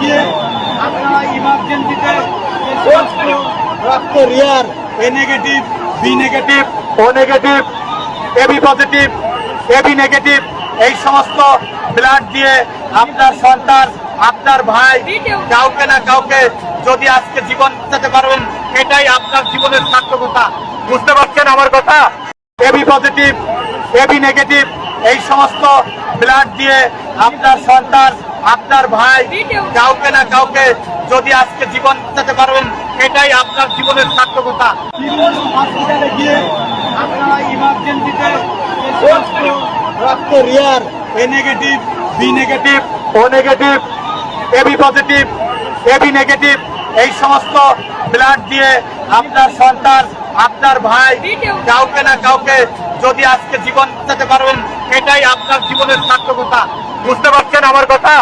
গিয়ে আপনারা ইমার্জেন্সিতে rare A negative B negative positive negative এই সমস্ত ব্লাড দিয়ে আপনার সন্তান আপনার ভাই কাউকে না কাউকে যদি আজকে জীবন বাঁচাতে পারবেন এটাই আপনার জীবনের সার্থকতা বুঝতে পারছেন আমার কথা এবি পজিটিভ এবি নেগেটিভ এই সমস্ত ব্লাড দিয়ে আপনার সন্তান আপনার ভাই কাউকে না কাউকে যদি আজকে জীবন বাঁচাতে পারবেন এটাই আপনার জীবনের সার্থকতা। হসপিটালে গিয়ে আপনারা ইমার্জেন্সিতে রক্ত rare A negative B negative O negative AB positive AB negative এই সমস্ত ব্লাড দিয়ে আপনার সন্তান আপনার ভাই কাউকে না কাউকে যদি আজকে জীবন বাঁচাতে পারবেন এটাই আপনার জীবনের সার্থকতা। বুঝতে পারছেন আমার কথা?